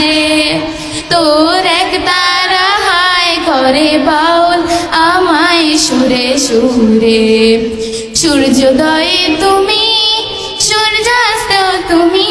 যে তোর এক তারা হায় ঘরে বাউল আমায় সুরে সুরে। সূর্যোদয় তুমি সূর্যাস্ত তুমি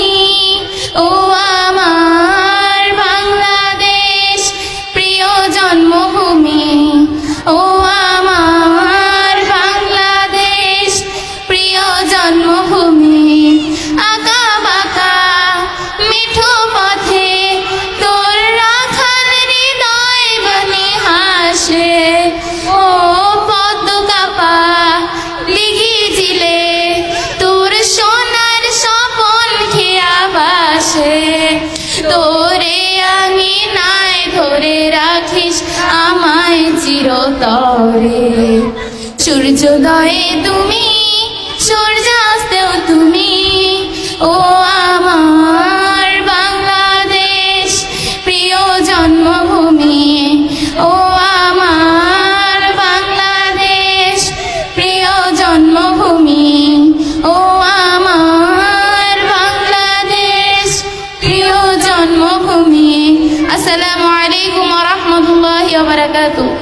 ধরে রাখিস আমায় চিরতরে। সূর্যোদয়ে তুমি wabarakatuh.